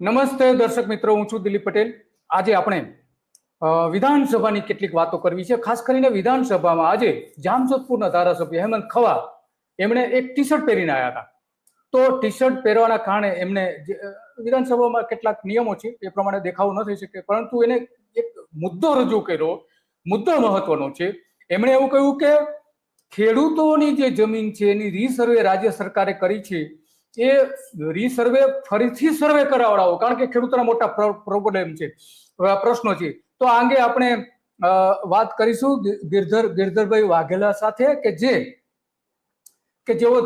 નમસ્તે દર્શક મિત્રો, હું છું દિલીપ પટેલ. આજે આપણે વિધાનસભાની કેટલીક વાતો કરવી છે. ખાસ કરીને વિધાનસભામાં આજે જામજોધપુરના ધારાસભ્ય હેમંત ખવા એમણે એક ટી શર્ટ પહેરીને આવ્યા હતા. તો ટી શર્ટ પહેરવાના કારણે એમને વિધાનસભામાં કેટલાક નિયમો છે, એ પ્રમાણે દેખાવ ન થઈ શકે. પરંતુ એને એક મુદ્દો રજૂ કર્યો, મુદ્દો મહત્વનો છે. એમણે એવું કહ્યું કે ખેડૂતોની જે જમીન છે, એની રીસર્વે રાજ્ય સરકારે કરી છે. એ રીસર્વે ફરીથી સર્વે કરાવડાવો. કારણ કે ખેડૂતોના મોટા પ્રોબ્લેમ છે. પ્રશ્નો છે. તો આ અંગે આપણે વાત કરીશું ગિરધર, ગિરધરભાઈ વાઘેલા સાથે કે જે, કે જેઓ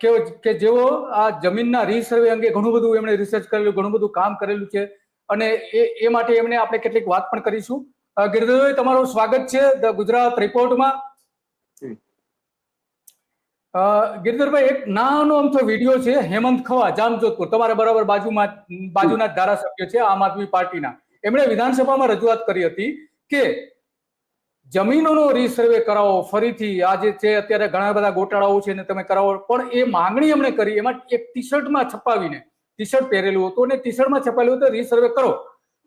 કે- જેઓ આ જમીનના રીસર્વે અંગે ઘણું બધું એમણે રિસર્ચ કરેલું, ઘણું બધું કામ કરેલું છે. અને એ એ માટે એમને આપણે કેટલીક વાત પણ કરીશું. ગિરધરભાઈ, તમારું સ્વાગત છે. ધ ગુજરાત રિપોર્ટમાં ગિરધરભાઈ, એક નાનો અમથો વીડિયો છે, હેમંત ખવા, જામજોધપુર. તમારા બરાબર બાજુમાં બાજુના ધારાસભ્ય છે આમ આદમી પાર્ટીના. એમણે વિધાનસભામાં રજૂઆત કરી હતી કે જમીનોનો રીસર્વે કરાવો, ફરીથી આજે છે, અત્યારે ઘણા બધા ગોટાળાઓ છે ને તમે કરાવો. પણ એ માંગણી એમણે કરી, એમાં એક ટી શર્ટમાં છપાવીને ટી શર્ટ પહેરેલું હતું અને ટી શર્ટમાં છપાયેલું હતું રીસર્વે કરો.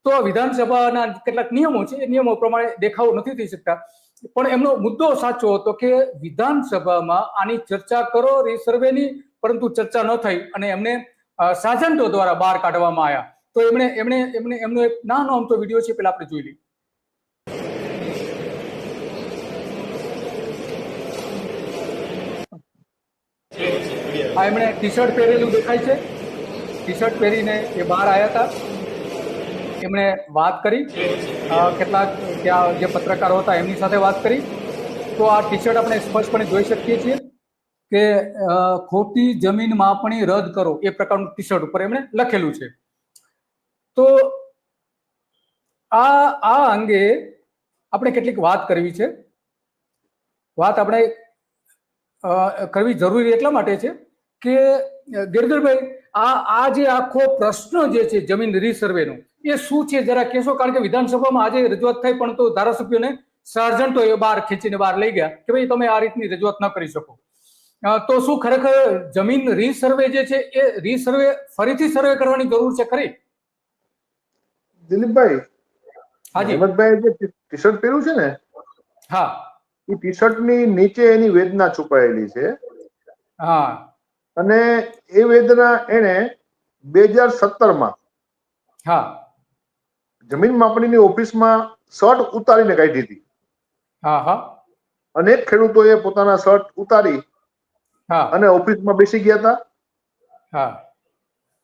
તો વિધાનસભાના કેટલાક નિયમો છે, એ નિયમો પ્રમાણે દેખાવ નથી થઈ શકતા. પણ એમનો મુદ્દો સાચો હતો કે વિધાનસભામાં આની ચર્ચા કરો રીસર્વેની પરંતુ ચર્ચા ન થઈ અને એમને સાજન્ટો દ્વારા બહાર કાઢવામાં આવ્યા. તો એમણે એમણે એમને એમનો એક નાનો અમથો વીડિયો છે પેલા આપણે જોઈ લઈએ. આ એમણે ટી શર્ટ પહેરેલું દેખાય છે. ટી શર્ટ પહેરીને એ બહાર આવ્યા હતા. એમણે વાત કરી. કેટલાક ત્યાં જે પત્રકારો હતા એમની સાથે વાત કરી. તો આ ટી શર્ટ આપણે સ્પષ્ટપણે જોઈ શકીએ છીએ કે ખોટી જમીન માપણી રદ કરો એ પ્રકારનું ટી શર્ટ ઉપર એમણે લખેલું છે. તો આ આ અંગે આપણે કેટલીક વાત કરવી છે. વાત આપણે કરવી જરૂરી એટલા માટે છે કે ગિરધરભાઈ આ આ જે આખો પ્રશ્ન જે છે જમીન રીસર્વેનો એ શું છે? જરા કહેશો? કારણ કે વિધાનસભામાં આજે રજૂઆત થઈ પણ તો ધારાસભ્યોને તો એ બહાર ખેંચીને બહાર લઈ ગયા કે ભાઈ તમે આ રીતની રજૂઆત ન કરી શકો. તો શું ખરેખર જમીન રીસર્વે જે છે એ રીસર્વે ફરીથી સર્વે કરવાની જરૂર છે ખરી? દિલીપભાઈ હાજી હિંમતભાઈ જે ટી શર્ટ પહેર્યું છે ને? હા. એ ટી શર્ટની નીચે એની વેદના છુપાયેલી છે. હા. અને એ વેદના એને બે હજાર સત્તરમાં હા. જમીન માપણીની ઓફિસમાં શર્ટ ઉતારીને કાઢી હતી હા હા. અનેક ખેડૂતોએ પોતાના શર્ટ ઉતારી હા. અને ઓફિસમાં બેસી ગયા હતા. હા.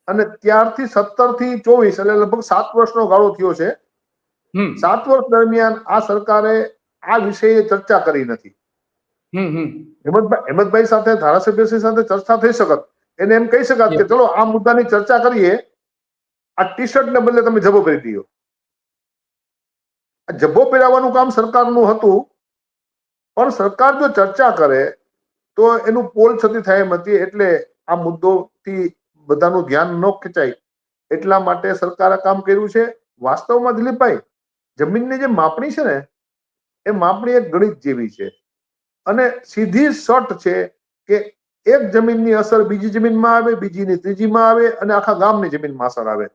અને ત્યારથી સત્તરથી ચોવીસ એટલે લગભગ સાત વર્ષનો ગાળો થયો છે. સાત વર્ષ દરમિયાન આ સરકારે આ વિષયે ચર્ચા કરી નથી. હેમંતભાઈ હેમંતભાઈ સાથે ધારાસભ્યશ્રી સાથે ચર્ચા થઈ શકત. એને એમ કહી શકાત કે ચલો આ મુદ્દાની ચર્ચા કરીએ. આ ટી શર્ટ ને બદલે તમે જબો પહેરી દો જબ્બો પહેરાવવાનું કામ સરકારનું હતું. પણ સરકાર જો ચર્ચા કરે તો એનું પોલ છતી થાય એમ હતી. એટલે આ મુદ્દોથી બધાનું ધ્યાન ન ખેંચાય. એટલા માટે સરકારે કામ કર્યું છે. વાસ્તવમાં દિલીપભાઈ જમીનની જે માપણી છે ને એ માપણી એક ગણિત જેવી છે. અને સીધી શર્ટ છે કે એક જમીનની અસર બીજી જમીનમાં આવે, બીજીની ત્રીજીમાં આવે અને આખા ગામની જમીનમાં અસર આવે.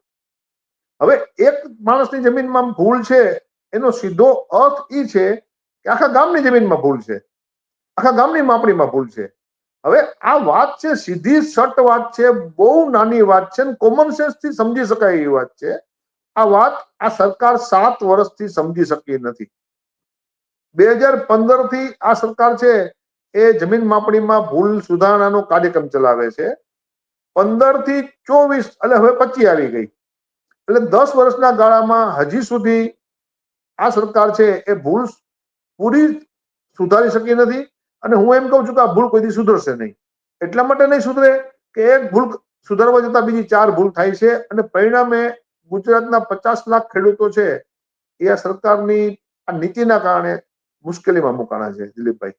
હવે એક માણસની જમીનમાં ભૂલ છે, એનો સીધો અર્થ એ છે કે આખા ગામની જમીનમાં ભૂલ છે. આખા ગામની માપણીમાં ભૂલ છે. હવે આ વાત છે, સીધી સટ વાત છે, બહુ નાની વાત છે કોમન સેન્સથી સમજી શકાય એવી વાત છે. આ વાત આ સરકાર સાત વર્ષથી સમજી શકી નથી. બે હજાર પંદરથી આ સરકાર છે, એ જમીન માપણીમાં ભૂલ સુધારણાનો કાર્યક્રમ ચલાવે છે. પંદરથી ચોવીસ, એટલે હવે પચી આવી ગઈ. એટલે દસ વર્ષના ગાળામાં હજી સુધી આ સરકાર છે, એ ભૂલ પૂરી સુધારી શકી નથી. અને હું એમ કહું છું કે આ ભૂલ કોઈ દી સુધરશે નહીં. એટલા માટે નહીં સુધરે કે એક ભૂલ સુધારવા જતા બીજી ચાર ભૂલ થાય છે. અને પરિણામે ગુજરાતના પચાસ લાખ ખેડૂતો છે, એ આ સરકારની આ નીતિના કારણે મુશ્કેલીમાં મુકાણા છે દિલીપભાઈ.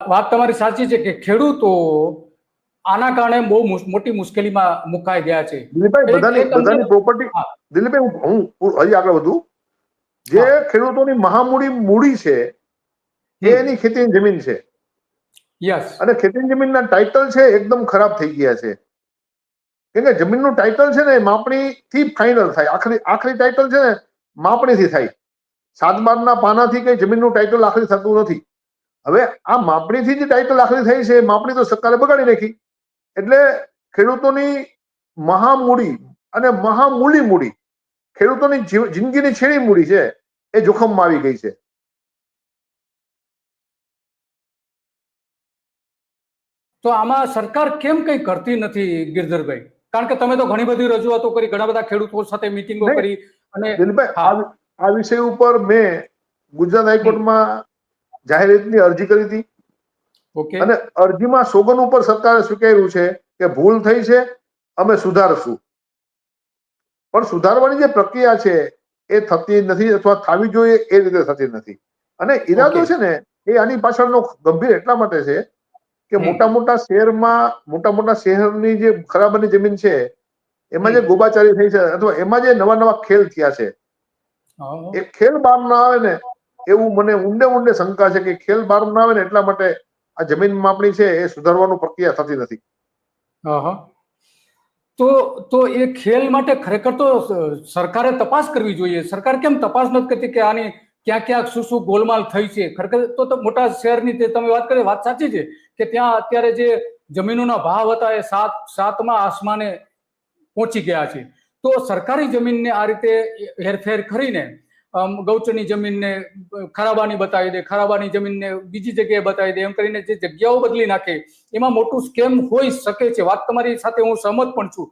વાત તમારી સાચી છે કે ખેડૂતો આના કારણે બહુ મોટી મુશ્કેલીમાં મુકાઈ ગયા છે. દિલીપભાઈ બધાની બધાની પ્રોપર્ટી દિલીપભાઈ હું હજી આગળ વધુ. જે ખેડૂતોની મહામૂડી મૂડી છે એ એની ખેતીની જમીન છે. યસ અને ખેતીની જમીનના ટાઇટલ છે એકદમ ખરાબ થઈ ગયા છે. કેમ કે જમીનનું ટાઇટલ છે ને માપણી માપણીથી ફાઇનલ થાય. આખરી આખરી ટાઇટલ છે ને માપણીથી થાય. સાત બારના પાનાથી કઈ જમીનનું ટાઇટલ આખરી થતું નથી. હવે આ માપણીથી જે ટાઇટલ આખરી થઈ છે માપણી તો સરકારે બગાડી નાખી. એટલે ખેડૂતોની મહામૂડી અને મહામૂલી મૂડી ખેડૂતોની જિંદગીની છેડી મૂડી છે એ જોખમમાં આવી ગઈ છે. તો આમાં સરકાર કેમ કંઈ કરતી નથી ગિરધરભાઈ? કારણ કે તમે તો ઘણી બધી રજૂઆતો કરી ઘણા બધા ખેડૂતો સાથે મિટિંગો. કરી. અને દિલીપભાઈ આ વિષય ઉપર મેં ગુજરાત હાઈકોર્ટમાં જાહેરાતની અરજી કરી હતી. ઓકે. અને અરજીમાં સોગન ઉપર સરકારે સ્વીકાર્યું છે કે ભૂલ થઈ છે અમે સુધારશું. પણ સુધારવાની જે પ્રક્રિયા છે એ થતી નથી અથવા થવી જોઈએ એ રીતે થતી નથી. અને ઈરાદો. છે ને એ આની પાછળનો ગંભીર એટલા માટે છે કે મોટા મોટા શહેરમાં મોટા મોટા શહેરની જે ખરાબની જમીન છે એમાં જે. ગોબાચારી થઈ છે અથવા એમાં જે નવા નવા ખેલ થયા છે એ ખેલ બહાર ના આવે ને એવું મને ઊંડે ઊંડે શંકા છે કે ખેલ બહાર ના આવે ને એટલા માટે આ જમીન માપણી છે એ સુધારવાનું પ્રક્રિયા થતી નથી. તો તો એ ખેલ માટે ખરેખર તો સરકારે તપાસ કરવી જોઈએ. સરકાર કેમ તપાસ નથી કરતી કે આની ક્યાં ક્યાં શું શું ગોલમાલ થઈ છે? ખરેખર તો તો મોટા શહેરની તે તમે વાત કરી વાત સાચી છે કે ત્યાં અત્યારે જે જમીનોના ભાવ હતા એ સાત સાતમાં આસમાને પહોંચી ગયા છે. તો સરકારી જમીનને આ રીતે હેરફેર કરીને ગૌચરની જમીનને ખરાબાની બતાવી દે, ખરાબાની જમીનને બીજી જગ્યાએ બતાવી દે, એમ કરીને જે જગ્યાઓ બદલી નાખે, એમાં મોટું સ્કેમ હોઈ શકે છે. વાત તમારી સાથે હું સહમત પણ છું.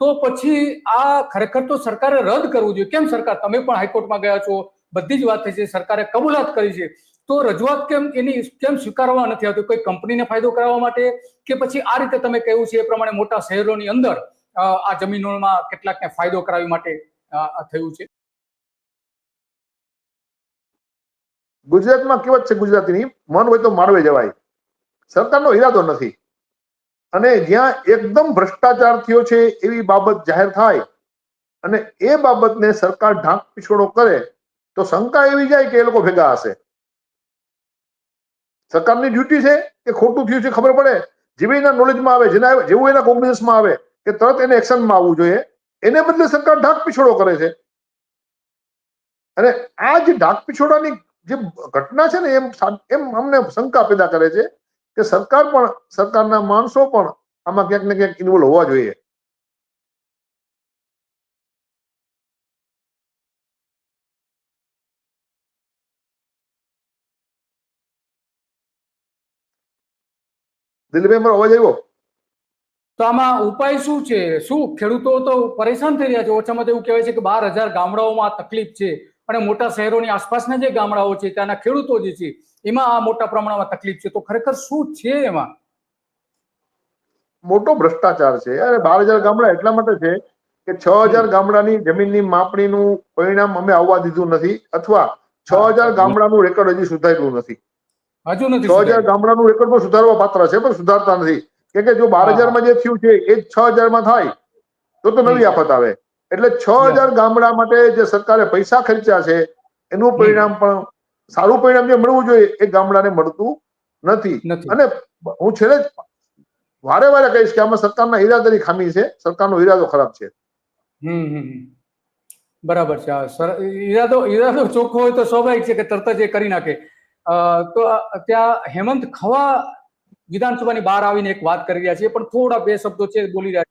તો પછી આ ખરેખર તો સરકારે રદ કરવું જોઈએ. કેમ સરકાર? તમે પણ હાઈકોર્ટમાં ગયા છો, બધી જ વાત થઈ છે સરકારે કબૂલાત કરી છે. તો રજૂઆત કેમ એની કેમ સ્વીકારવા નથી આવતી? કોઈ કંપનીને ફાયદો કરાવવા માટે? કે પછી આ રીતે તમે કહ્યું છે એ પ્રમાણે મોટા શહેરોની અંદર આ જમીનોમાં કેટલાકને ફાયદો કરાવવા માટે થયું છે. ગુજરાતમાં કેવત છે ગુજરાતીની, મન હોય તો માળવે જવાય. સરકારનો ઈરાદો નથી. અને જ્યાં એકદમ ભ્રષ્ટાચાર થયો છે, એવી બાબત જાહેર થાય, અને એ બાબતને સરકાર ઢાંક પીછોડો કરે, તો શંકા એવી જાય કે એ લોકો ભેગા હશે. સરકારની ડ્યુટી છે કે ખોટું થયું છે ખબર પડે? જેવી એના નોલેજમાં આવે, જેના જેવું એના કોમ્બિનેશનમાં આવે કે તરત એને એક્શનમાં આવવું જોઈએ. એને બદલે સરકાર ઢાક પીછોડો કરે છે. અને આ જે ઢાક પીછોડાની જે ઘટના છે ને એમ એમ અમને શંકા પેદા કરે છે કે સરકાર પણ, સરકારના માણસો પણ આમાં ક્યાંક ને ક્યાંક ઇન્વોલ્વ હોવા જોઈએ. દિલીપભાઈ, મારો અવાજ આવ્યો? તો આમાં ઉપાય શું છે? શું ખેડૂતો તો પરેશાન થઈ રહ્યા છે? ઓછામાં એવું કહેવાય છે કે બાર હજાર ગામડાઓમાં આ તકલીફ છે અને મોટા શહેરોની આસપાસના જે ગામડાઓ છે ત્યાંના ખેડૂતો જે છે એમાં આ મોટા પ્રમાણમાં તકલીફ છે. તો ખરેખર શું છે એમાં? મોટો ભ્રષ્ટાચાર છે. અરે બાર હજાર ગામડા એટલા માટે છે કે છ હજાર ગામડાની જમીનની માપણીનું પરિણામ અમે આવવા દીધું નથી અથવા છ હજાર ગામડાનું રેકોર્ડ હજી સુધાર્યું નથી. હજુ નથી છ હજાર ગામડાનું રેકોર્ડ પણ સુધારવા પાત્ર છે પણ સુધારતા નથી. કેમ કે જો બાર. હજારમાં જે થયું છે એ છ હજારમાં થાય તો તો નવી આફત આવે. એટલે છ હજાર ગામડા માટે જે સરકારે પૈસા ખર્ચ્યા છે એનું પરિણામ પણ સારું પરિણામ જે મળવું જોઈએ એ ગામડાને મળતું નથી. અને હું છેલ્લે જ વારે વારે કહીશ કે આમાં સરકારના ઈરાદાની ખામી છે સરકારનો ઈરાદો ખરાબ છે. હમ હમ હમ. બરાબર છે. ઈરાદો ઈરાદો ચોખ્ખો હોય તો સ્વાભાવિક છે કે તરત જ એ કરી નાખે. તો ત્યાં હેમંત ખવા વિધાનસભાની બહાર આવીને એક વાત કરી રહ્યા છે પણ થોડા બે શબ્દો છે બોલી રહ્યા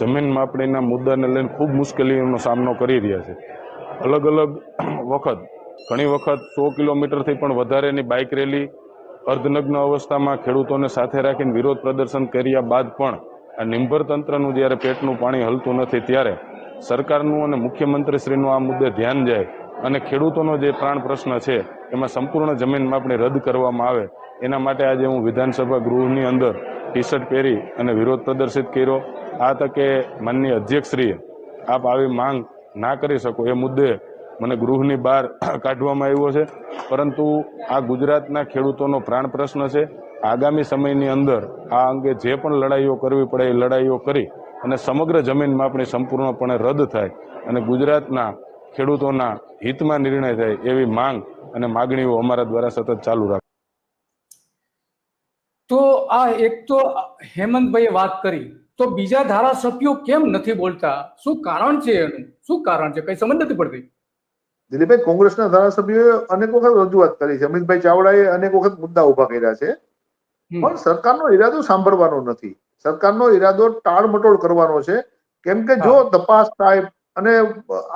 જમીન માપણીના મુદ્દાને લઈને ખૂબ મુશ્કેલીઓનો સામનો કરી રહ્યા છે. અલગ અલગ વખત, ઘણી વખત સો કિલોમીટરથી પણ વધારેની બાઇક રેલી, અર્ધનગ્ન અવસ્થામાં ખેડૂતોને સાથે રાખીને વિરોધ પ્રદર્શન કર્યા બાદ પણ આ નિંભર તંત્રનું જ્યારે પેટનું પાણી હલતું નથી ત્યારે સરકારનું અને મુખ્યમંત્રીશ્રીનું આ મુદ્દે ધ્યાન જાય અને ખેડૂતોનો જે પ્રાણ પ્રશ્ન છે એમાં સંપૂર્ણ જમીન માપણી રદ કરવામાં આવે. એના માટે આજે હું વિધાનસભા ગૃહની અંદર ટી શર્ટ પહેરી અને વિરોધ પ્રદર્શિત કર્યો. આ તકે માનનીય અધ્યક્ષશ્રીએ આપ આવી માંગ ના કરી શકો. એ મુદ્દે મને ગૃહની બહાર કાઢવામાં આવ્યો છે. પરંતુ આ ગુજરાતના ખેડૂતોનો પ્રાણ પ્રશ્ન છે. આગામી સમયની અંદર આ અંગે જે પણ લડાઈઓ કરવી પડે એ લડાઈઓ કરી અને સમગ્ર જમીન માપણી સંપૂર્ણપણે રદ થાય અને ગુજરાતના ખેડૂતોના હિતમાં નિર્ણય થાય એવી માંગ અને માગણીઓ અમારા દ્વારા સતત ચાલુ રાખે. તો આ એક તો હેમંતભાઈએ વાત કરી. તો બીજા ધારાસભ્યો કેમ નથી બોલતા? શું કારણ છે એનું? શું કારણ છે? કઈ સમજ નથી પડતી? દિલીપભાઈ કોંગ્રેસના ધારાસભ્યોએ અનેક વખત રજૂઆત કરી છે. અમિતભાઈ ચાવડાએ અનેક વખત મુદ્દા ઊભા કર્યા છે. પણ સરકારનો ઈરાદો સાંભળવાનો નથી. સરકારનો ઈરાદો ટાળમટોળ કરવાનો છે. કેમ કે જો તપાસ થાય અને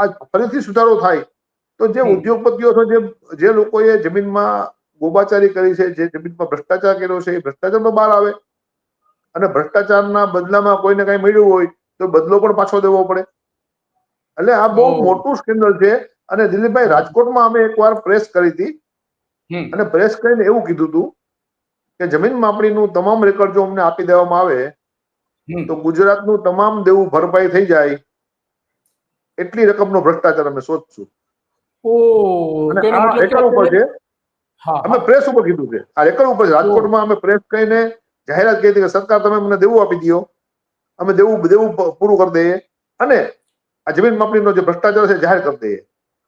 આ ફરીથી સુધારો થાય તો જે ઉદ્યોગપતિઓ છે જે જે લોકોએ જમીનમાં ગોબાચારી કરી છે જે જમીનમાં ભ્રષ્ટાચાર કર્યો છે એ ભ્રષ્ટાચારમાં બહાર આવે. અને ભ્રષ્ટાચારના બદલામાં કોઈને કઈ મળ્યું હોય તો બદલો પણ પાછો દેવો પડે. એટલે આ બહુ મોટું સ્કેન્ડલ છે. અને દિલીપભાઈ રાજકોટમાં અમે એકવાર પ્રેસ કરી હતી. અને પ્રેસ કરીને એવું કીધું હતું કે જમીન માપણીનું તમામ રેકોર્ડ જો અમને આપી દેવામાં આવે. તો ગુજરાતનું તમામ દેવું ભરપાઈ થઈ જાય. એટલી રકમનો ભ્રષ્ટાચાર અમે શોધશું. ઓહ, અને તો એનો આ મતલબ કે રેકોર્ડ ઉપર છે? અમે પ્રેસ ઉપર કીધું છે. આ રેકોર્ડ ઉપર રાજકોટમાં અમે પ્રેસ કહીને જાહેરાત કરી હતી કે સરકાર તમે મને દેવું આપી દો અમે દેવું દેવું પૂરું કરી દઈએ. અને આ જમીન માપણીનો જે ભ્રષ્ટાચાર છે જાહેર કરી દઈએ.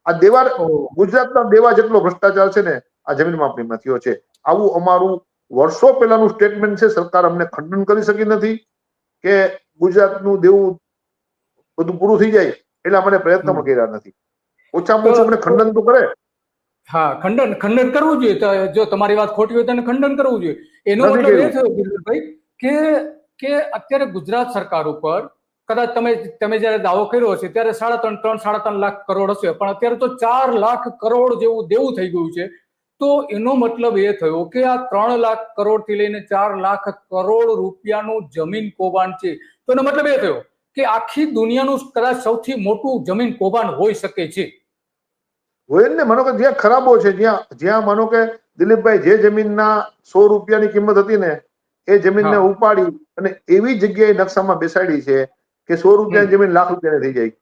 આ દેવા ગુજરાતના દેવા જેટલો ભ્રષ્ટાચાર છે ને આ જમીન માપણીમાં થયો છે. આવું અમારું વર્ષો પહેલાનું સ્ટેટમેન્ટ છે. સરકાર અમને ખંડન કરી શકી નથી કે ગુજરાતનું દેવું બધું પૂરું થઈ જાય. એટલે અમને પ્રયત્ન કર્યા નથી. ઓછામાં ઓછું ખંડન તો કરે. હા ખંડન ખંડન કરવું જોઈએ. જો તમારી વાત ખોટી હોય તો ખંડન કરવું જોઈએ. એનો મતલબ એ થયો ભાઈ કે કે અત્યારે ગુજરાત સરકાર ઉપર કદાચ તમે તમે જયારે દાવો કર્યો હશે ત્યારે સાડા ત્રણ ત્રણ સાડા ત્રણ લાખ કરોડ હશે. પણ અત્યારે તો ચાર લાખ કરોડ જેવું દેવું થઈ ગયું છે. તો એનો મતલબ એ થયો કે આ ત્રણ લાખ કરોડથી લઈને ચાર લાખ કરોડ રૂપિયાનું જમીન કૌભાંડ છે. તો એનો મતલબ એ થયો કે આખી દુનિયાનું કદાચ સૌથી મોટું જમીન કૌભાંડ હોઈ શકે છે. હોય ને માનો કે જ્યાં ખરાબો છે જ્યાં જ્યાં માનો કે દિલીપભાઈ જે જમીનના સો રૂપિયાની કિંમત હતી ને એ જમીનને. ઉપાડી અને એવી જગ્યાએ નકશામાં બેસાડી છે કે સો રૂપિયાની જમીન લાખ રૂપિયાની થઈ જાય.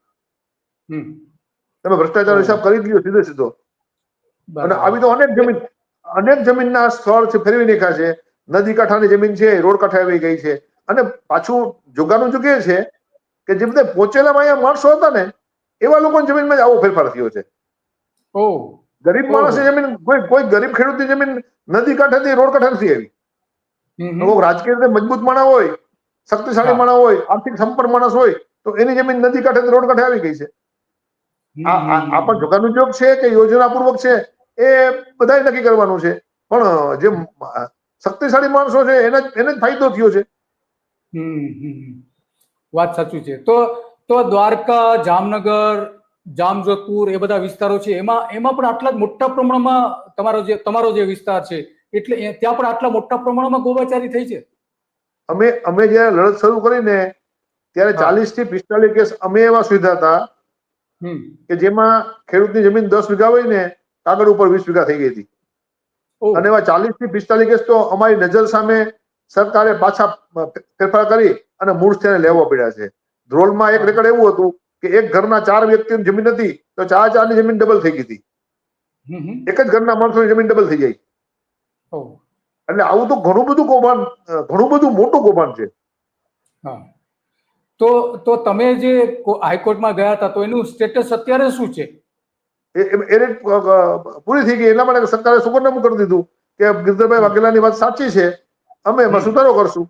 તમે ભ્રષ્ટાચાર હિસાબ કરી દીધો સીધો સીધો. અને આવી તો અનેક જમીન અનેક જમીનના સ્થળ છે ફેરવી નાખ્યા છે. નદી કાંઠાની જમીન છે રોડ કાંઠા આવી ગઈ છે. અને પાછું જોગાનું ચૂકે છે કે જે બધા પહોંચેલા અહીંયા માણસો હતા ને એવા લોકોની જમીનમાં જ આવો ફેરફાર થયો છે. ગરીબ માણસે માણસની જમીન કોઈ કોઈ ગરીબ ખેડૂતની જમીન નદી કાંઠેથી રોડ કાંઠે નથી આવી. લોકો રાજકીય રીતે મજબૂત માણસ હોય શક્તિશાળી. માણસ હોય આર્થિક સંપન્ન માણસ હોય તો એની જમીન નદી કાંઠેથી રોડ કાંઠે આવી ગઈ છે. આ પણ જોગાનું જોગ છે કે યોજનાપૂર્વક છે એ બધાએ નક્કી કરવાનું છે. પણ જે શક્તિશાળી માણસો છે એને એને જ ફાયદો થયો છે. વાત સાચું છે. તો તો દ્વારકા જામનગર જામજોધપુર એ બધા વિસ્તારો છે એમાં એમાં પણ આટલા જ મોટા પ્રમાણમાં તમારો જે તમારો જે વિસ્તાર છે એટલે ત્યાં પણ આટલા મોટા પ્રમાણમાં ગોવાચારી થઈ છે? અમે અમે જયારે લડત શરૂ કરીને ત્યારે હા. ચાલીસથી પિસ્તાલીસ કેસ અમે એવા સુધા હતા કે જેમાં ખેડૂતની જમીન દસ વીઘા હોય ને કાગળ ઉપર વીસ વીઘા થઈ ગઈ હતી. અને એવા ચાલીસથી પિસ્તાલીસ કેસ તો અમારી નજર સામે સરકારે પાછા ફેરફાર કરી અને મૂળ સ્થાને લેવા પડ્યા છે. ધ્રોલમાં એક રેકર્ડ એવું હતું કે એક ઘરના ચાર વ્યક્તિની જમીન હતી તો ચાર ચારની જમીન ડબલ થઈ ગઈ હતી. એક જ ઘરના માણસોની જમીન ડબલ થઈ જાય એટલે આવું તો ઘણું બધું કૌભાંડ ઘણું બધું મોટું કૌભાંડ છે. હા. તો તો તમે જે હાઈકોર્ટમાં ગયા હતા તો એનું સ્ટેટસ અત્યારે શું છે? એ રેટ પૂરી થઈ ગઈ. એટલા માટે સરકારે સુગરનામું કરી દીધું કે ગિરધરભાઈ વાઘેલાની વાત સાચી છે. અમે એમાં સુધારો કરશું.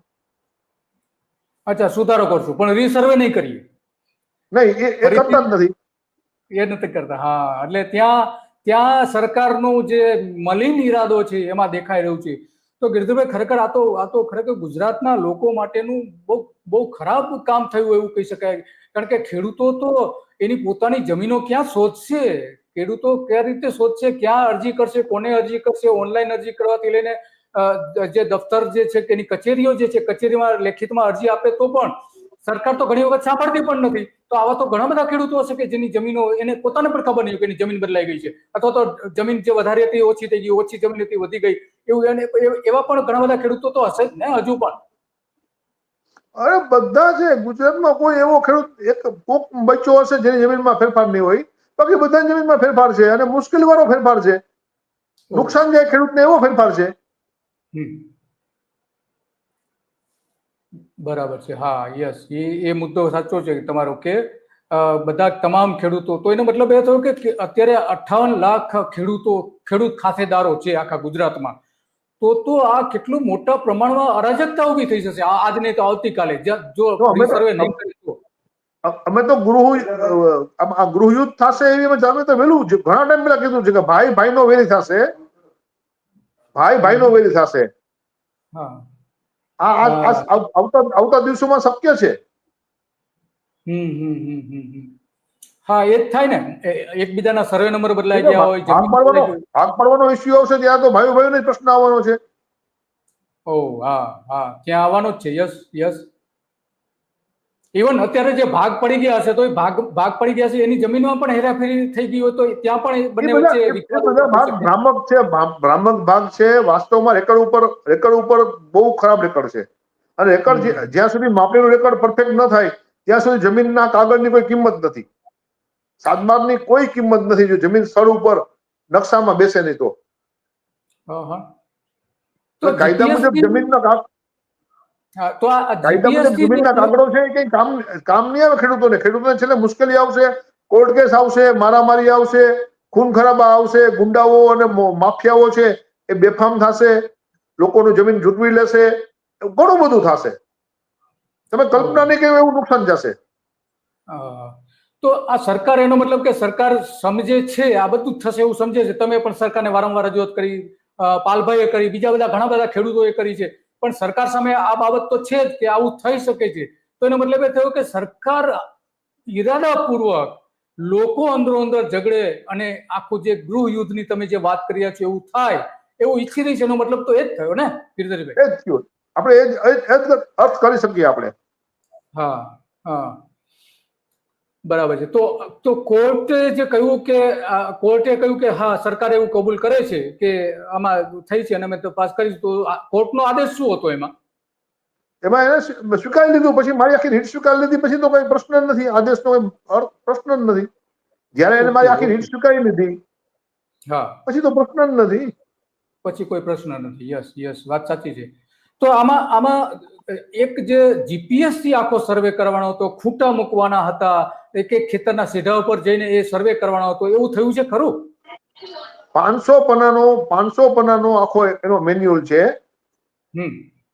અચ્છા સુધારો કરશું. પણ રીસર્વે નહીં કરીએ? નહીં એ એ કરતા જ નથી. એ નથી કરતા હા. એટલે ત્યાં ત્યાં સરકારનો જે મલિન ઈરાદો છે એમાં દેખાઈ રહ્યું છે. તો ગિરધરભાઈ ખરેખર આ તો આ તો ખરેખર ગુજરાતના લોકો માટેનું બહુ બહુ ખરાબ કામ થયું એવું કહી શકાય. કારણ કે ખેડૂતો તો એની પોતાની જમીનો ક્યાં શોધશે? ખેડૂતો કયા રીતે શોધશે? ક્યાં અરજી કરશે? કોને અરજી કરશે? ઓનલાઈન અરજી કરવાથી લઈને જે દફતર જે છે તેની કચેરીઓ જે છે કચેરીમાં લેખિતમાં અરજી આપે તો પણ સરકાર તો ઘણી વખત સાંભળતી પણ નથી. તો આવા તો ઘણા બધા ખેડૂતો હશે કે જેની જમીનો એને પોતાને પણ ખબર નહીં કે એની જમીન બદલાઈ ગઈ છે. અથવા તો જમીન જે વધારે હતી ઓછી થઈ ગઈ ઓછી જમીન હતી વધી ગઈ એવું એને એવા પણ ઘણા બધા ખેડૂતો તો હશે જ ને હજુ પણ. અરે બધા છે ગુજરાતમાં કોઈ એવો ખેડૂત એક કોક બચ્ચો હશે જેની જમીનમાં ફેરફાર નહીં હોય. બાકી બધાની જમીનમાં ફેરફાર છે અને મુશ્કેલી વાળો ફેરફાર છે. નુકસાન જાય ખેડૂતને એવો ફેરફાર છે. બરાબર છે. હા યસ એ એ મુદ્દો સાચો છે તમારો કે બધા તમામ ખેડૂતો તો એનો મતલબ એ થયો કે અત્યારે અઠાવન લાખ ખેડૂતો ખેડૂત ખાતેદારો છે આખા ગુજરાતમાં. તો તો આ કેટલું મોટા પ્રમાણમાં અરાજકતા ઊભી થઈ જશે? આજ નહીં તો આવતીકાલે. જો અમે તો- સર્વે અ- અમે તો ગૃહ અ, આ ગૃહયુદ્ધ થશે એવી અમે અમે તો વેલું ઘણા ટાઈમ પહેલા કીધું છે કે ભાઈ ભાઈ નો વેરી થશે. ભાઈ ભાઈ નો વેલી થશે. હા. આ આ- આ આવ- આવતા આવતા દિવસોમાં શક્ય છે? હમ હમ હમ હમ હમ. હા એ જ થાય ને. એકબીજાના સર્વે નંબર બદલાઈ ગયા હોય ભાગ પાડવાનો ભાગ પાડવાનો ઇશ્યુ આવશે ત્યાં તો ભાઈઓ ભાઈઓને જ પ્રશ્ન આવવાનો છે. ઓ હા હા. ત્યાં આવવાનો જ છે. યસ યસ ઇવન અત્યારે જે ભાગ પડી ગયા હશે તો એ ભાગ ભાગ પડી ગયા છે એની જમીનમાં પણ હેરાફેરી થઈ ગઈ હોય તો ત્યાં પણ બંને વચ્ચે ભ્રામક છે ભ્રામક ભાગ છે વાસ્તવમાં રેકર્ડ ઉપર રેકર્ડ ઉપર બહુ ખરાબ રેકર્ડ છે. અને રેકર્ડ જ્યાં સુધી માપણીનું રેકર્ડ પરફેક્ટ ન થાય ત્યાં સુધી જમીનના કાગળની કોઈ કિંમત નથી. સાતબારની કોઈ કિંમત નથી જો જમીન સ્થળ ઉપર નકશામાં બેસે નહીં તો. હા, હા. કાયદા મુજબ જમીનના તો આ કાગળો છે કે કામ કામ નહીં આવે ખેડૂતોને? ખેડૂતોને છેલ્લે મુશ્કેલી આવશે કોર્ટ કેસ આવશે મારામારી આવશે ખૂન ખરાબા આવશે ગુંડાઓ અને માફિયાઓ છે એ બેફામ થશે લોકોનું જમીન જૂટવી લેશે ઘણું બધું થશે. તમે કલ્પના નહીં કે એવું નુકસાન જશે. તો આ સરકાર એનો મતલબ કે સરકાર સમજે છે આ બધું જ થશે એવું સમજે છે? તમે પણ સરકારને વારંવાર રજૂઆત કરી પાલભાઈએ કરી બીજા બધા ઘણા બધા ખેડૂતોએ કરી છે. પણ સરકાર સામે આ બાબત તો છે જ કે આવું થઈ શકે છે. તો એનો મતલબ એ થયો કે સરકાર ઈરાદાપૂર્વક લોકો અંદરો અંદર ઝઘડે અને આખું જે ગૃહ યુદ્ધની તમે જે વાત કરી રહ્યા છો એવું થાય એવું ઈચ્છી રહી છે. એનો મતલબ તો એ જ થયો ને ગિરધરભાઈ? એ જ થયું. આપણે જ એ જ અર્થ કરી શકીએ આપણે. હા હા. બરાબર છે. તો તો કોર્ટે જે કહ્યું કે કોર્ટે કહ્યું કે હા સરકાર એવું કબૂલ કરે છે કે આમાં થઈ છે અને અમે પાસ કરીશું તો કોર્ટનો આદેશ શું હતો એમાં? એમાં એને સ્વી- સ્વીકારી લીધું પછી મારી આખી રીટ સ્વીકારી લીધી પછી તો કોઈ પ્રશ્ન નથી આદેશનો કોઈ પ્રશ્ન જ નથી. જ્યારે એને મારી આખી રીટ સ્વીકારી લીધી હા. પછી તો પ્રશ્ન જ નથી. પછી કોઈ પ્રશ્ન નથી. યસ યસ વાત સાચી છે. તો આમાં આમાં એક જે જીપીએસથી આખો સર્વે કરવાનો હતો ખૂટા મૂકવાના હતા એક એક ખેતરના સીધા ઉપર જઈને એ સર્વે કરવાનો હતો એવું થયું છે ખરું? પાંચસો પનાનો પાંચસો પનાનો આખો એનો મેન્યુઅલ છે.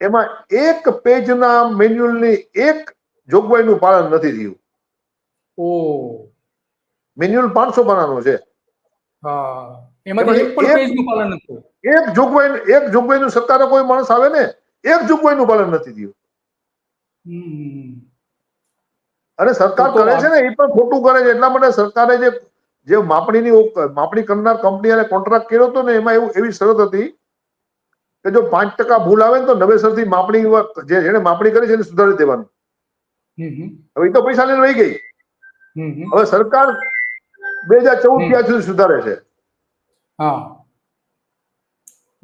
એમાં એક પેજના મેન્યુઅલની એક જોગવાઈનું પાલન નથી થયું. ઓ. મેન્યુઅલ પાંચસો પનાનો છે. હા. એમાંથી એક પણ એક- પેજનું પાલન નથી એક જોગવાઈ એક જોગવાઈનું સત્તાનો કોઈ માણસ આવે ને એક જોગવાઈનું પાલન નથી થયું. અને સરકાર કરે છે ને એ પણ ખોટું કરે છે. એટલા માટે સરકારે જે જે માપણીની માપણી કરનાર કંપની અને કોન્ટ્રાક્ટ કર્યો હતો ને એમાં એવું એવી શરત હતી કે જો પાંચ ટકા ભૂલ આવે ને તો નવેસરથી માપણી વ- જે જેને માપણી કરી છે એને સુધારી દેવાનું. હવે એ તો પૈસા લઈને રહી ગઈ. હવે સરકાર બે હજાર ચૌદ ત્યાં સુધી સુધારે છે. હા.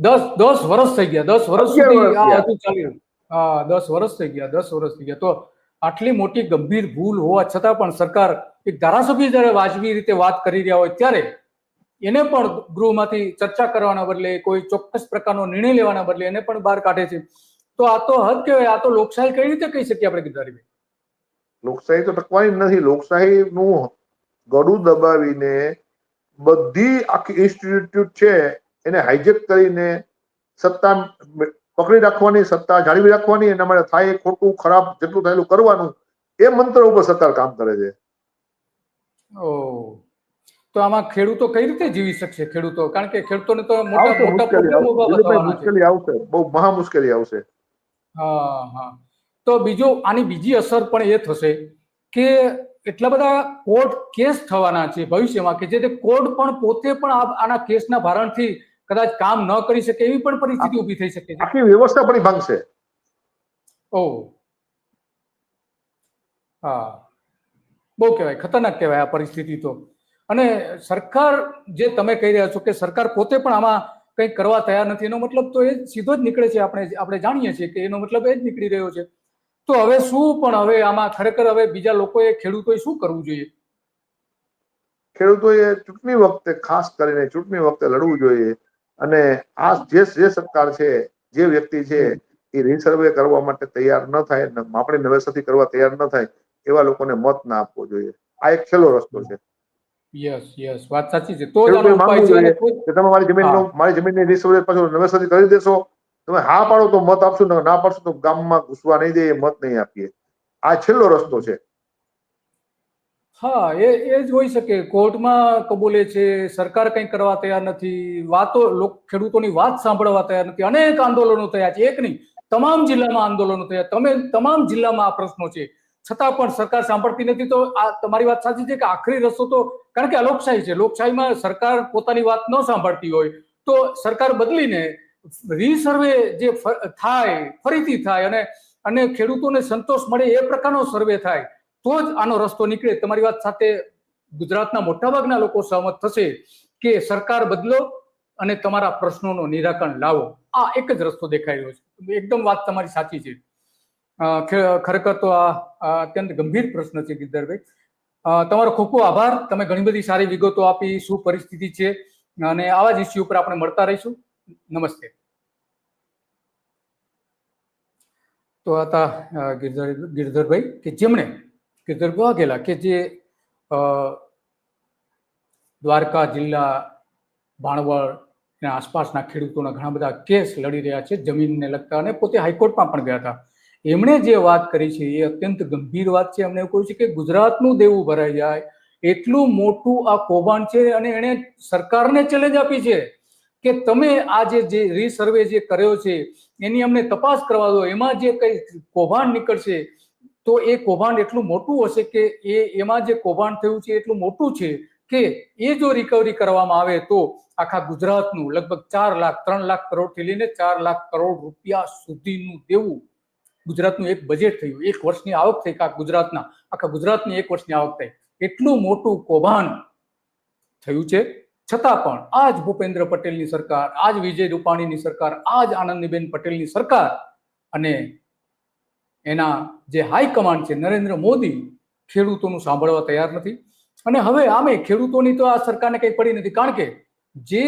દસ દસ વર્ષ થઈ ગયા દસ વર્ષ સુધી આ હતું ચાલી હા દસ વર્ષ થઈ ગયા દસ વર્ષ થઈ ગયા. તો આટલી મોટી ગંભીર ભૂલ હોવા છતાં પણ સરકાર એક ધારાસભ્ય જ્યારે વાજબી રીતે વાત કરી રહ્યા હોય ત્યારે એને પણ ગૃહમાંથી ચર્ચા કરવાના બદલે કોઈ ચોક્કસ પ્રકારનો નિર્ણય લેવાના બદલે એને પણ બહાર કાઢે છે. તો આ તો હદ કહેવાય આ તો લોકશાહી કઈ રીતે કહી શકીએ આપણે ગિરધારીભાઈ લોકશાહી તો ટકવાની નથી. લોકશાહી નું ગળું દબાવીને બધી આખી ઇન્સ્ટિટ્યૂટ છે એને હાઈજેક કરીને સત્તા પકડી રાખવાની સત્તા જાળવી રાખવાની એના માટે થાય ખોટું ખરાબ જેટલું થયેલું કરવાનું એ મંત્ર ઉપર સરકાર કામ કરે છે. તો આમાં ખેડૂતો કઈ રીતે જીવી શકશે ખેડૂતો? કારણ કે ખેડૂતોને તો મોટા મોટા મુશ્કેલી આવશે. બહુ મહા મુશ્કેલી આવશે. હા હા. તો બીજો આની બીજી અસર પણ એ થશે કે એટલા બધા કોર્ટ કેસ થવાના છે ભવિષ્યમાં કે જે કોર્ટ પણ પોતે પણ આના કેસના ભારણથી કદાચ કામ ન કરી શકે એવી પણ પરિસ્થિતિ ઊભી થઈ શકે છે. આખી વ્યવસ્થા પણ ભાંગશે ઓ. હા. બહુ કહેવાય ખતરનાક કહેવાય આ પરિસ્થિતિ તો. અને સરકાર જે તમે કહી રહ્યા છો કે સરકાર પોતે પણ આમાં કંઈક કરવા તૈયાર નથી એનો મતલબ તો એ સીધો જ નીકળે છે આપણે આપણે જાણીએ છીએ કે એનો મતલબ એ જ નીકળી રહ્યો છે. તો હવે શું પણ હવે આમાં ખરેખર હવે બીજા લોકોએ ખેડૂતોએ શું કરવું જોઈએ? ખેડૂતોએ ચૂંટણી વખતે ખાસ કરીને ચૂંટણી વખતે લડવું જોઈએ. અને આ જે જે સરકાર છે જે વ્યક્તિ છે એ રિસર્વે કરવા માટે તૈયાર ન થાય માપણી નવેસરથી કરવા તૈયાર ન થાય એવા લોકોને મત ના આપવો જોઈએ. આ એક છેલ્લો રસ્તો છે. યસ યસ વાત સાચી તો તમે મારી જમીનનો મારી જમીનની રિસર્વે પાછું નવેસરથી કરી દેશો. તમે હા પાડો તો મત આપશું ના પાડશો તો ગામમાં ઘૂસવા નહીં દે મત નહીં આપીએ. આ છેલ્લો રસ્તો છે. હા, એ એ જ હોઈ શકે. કોર્ટમાં કબૂલે છે, સરકાર કંઈ કરવા તૈયાર નથી. વાતો, લોક, ખેડૂતોની વાત સાંભળવા તૈયાર નથી. અનેક આંદોલનો થયા છે. એક નહીં, તમામ જિલ્લામાં આંદોલનો થયા. તમે તમામ જિલ્લામાં આ પ્રશ્નો છે. છતાં પણ સરકાર સાંભળતી નથી. તો આ તમારી વાત સાચી છે કે આખરી રસ્તો તો, કારણ કે આ લોકશાહી છે. લોકશાહીમાં સરકાર પોતાની વાત ન સાંભળતી હોય. તો સરકાર બદલીને રીસર્વે જે થાય, ફરીથી થાય અને અને ખેડૂતોને સંતોષ મળે એ પ્રકારનો સર્વે થાય. તો જ આનો રસ્તો નીકળે. તમારી વાત સાથે ગુજરાતના મોટાભાગના લોકો સહમત થશે કે સરકાર બદલો અને તમારા પ્રશ્નોનું નિરાકરણ લાવો. આ એક જ રસ્તો દેખાઈ રહ્યો છે. એકદમ વાત તમારી સાચી છે. ખરેખર તો આ અત્યંત ગંભીર પ્રશ્ન છે, ગિરધરભાઈ. તમારો ખૂબ ખૂબ આભાર. તમે ઘણી બધી સારી વિગતો આપી, શું પરિસ્થિતિ છે, અને આવા જ ઇસ્યુ ઉપર આપણે મળતા રહીશું. નમસ્તે. તો હતા ગિરધર, ગિરધરભાઈ, કે જેમણે ગિરધર ગયેલા કે જે દ્વારકા જિલ્લા ભાણવડ અને આસપાસના ખેડૂતોના ઘણા બધા કેસ લડી રહ્યા છે, જમીનને લગતા અને પોતે હાઈકોર્ટમાં પણ ગયા હતા. એમણે જે વાત કરી છે એ અત્યંત ગંભીર વાત છે. એમણે કહ્યું છે કે ગુજરાતનું દેવું ભરાઈ જાય, એટલું મોટું આ કૌભાંડ છે અને એણે સરકારને ચેલેન્જ આપી છે કે તમે આ જે જે રીસર્વે જે કર્યો છે, એની અમને તપાસ કરવા દો. એમાં જે કંઈ કૌભાંડ નીકળશે તો એ કૌભાંડ એટલું મોટું હશે કે એ એમાં જે કૌભાંડ થયું છે એટલું મોટું છે કે એ જો રિકવરી કરવામાં આવે તો આખા ગુજરાતનું લગભગ ચાર લાખ, ત્રણ લાખ કરોડથી લઈને ચાર લાખ કરોડ રૂપિયા સુધીનું દેવું ગુજરાતનું એક બજેટ થયું. એક વર્ષની આવક થઈ આખા ગુજરાતના. આખા ગુજરાતની એક વર્ષની આવક થઈ. એટલું મોટું કૌભાંડ થયું છે. છતાં પણ આજ ભૂપેન્દ્ર પટેલની સરકાર, આજ વિજય રૂપાણીની સરકાર, આજ આનંદીબેન પટેલની સરકાર અને એના જે હાઈકમાન્ડ છે, નરેન્દ્ર મોદી ખેડૂતોનું સાંભળવા તૈયાર નથી. અને હવે આમે ખેડૂતોની તો આ સરકારને કંઈ પડી નથી. કારણ કે જે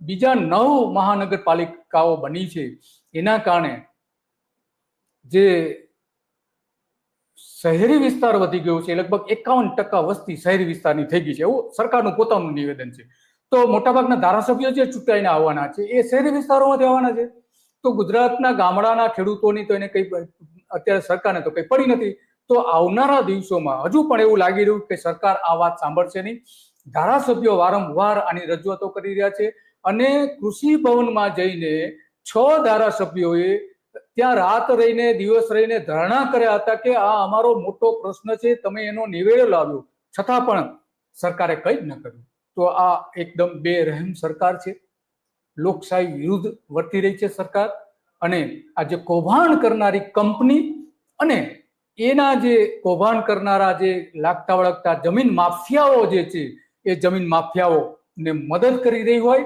બીજા નવ મહાનગરપાલિકાઓ બની છે, એના કારણે જે શહેરી વિસ્તાર વધી ગયો છે લગભગ એકાવન ટકા વસ્તી શહેરી વિસ્તારની થઈ ગઈ છે. એવું સરકારનું પોતાનું નિવેદન છે. તો મોટાભાગના ધારાસભ્યો જે ચૂંટાઈને આવવાના છે, એ શહેરી વિસ્તારોમાંથી આવવાના છે. તો ગુજરાતના ગામડાના ખેડૂતોની તો એને કઈ અત્યારે સરકારને તો કંઈ પડી નથી. તો આવનારા દિવસોમાં હજુ પણ એવું લાગી રહ્યું કે સરકાર આ વાત સાંભળશે નહીં. ધારાસભ્યો વારંવાર આની રજૂઆતો કરી રહ્યા છે અને કૃષિ ભવનમાં જઈને છ ધારાસભ્યોએ ત્યાં રાત રહીને, દિવસ રહીને ધરણા કર્યા હતા કે આ અમારો મોટો પ્રશ્ન છે, તમે એનો નિવેડો લાવ્યો. છતાં પણ સરકારે કંઈ જ ન કર્યું. તો આ એકદમ બેરહેમ સરકાર છે. લોકશાહી વિરુદ્ધ વર્તી રહી છે સરકાર. અને આ જે કૌભાંડ કરનારી કંપની અને એના જે કૌભાંડ કરનારા જે લાગતા વળગતા જમીન માફિયાઓ જે છે, એ જમીન માફિયાઓને મદદ કરી રહી હોય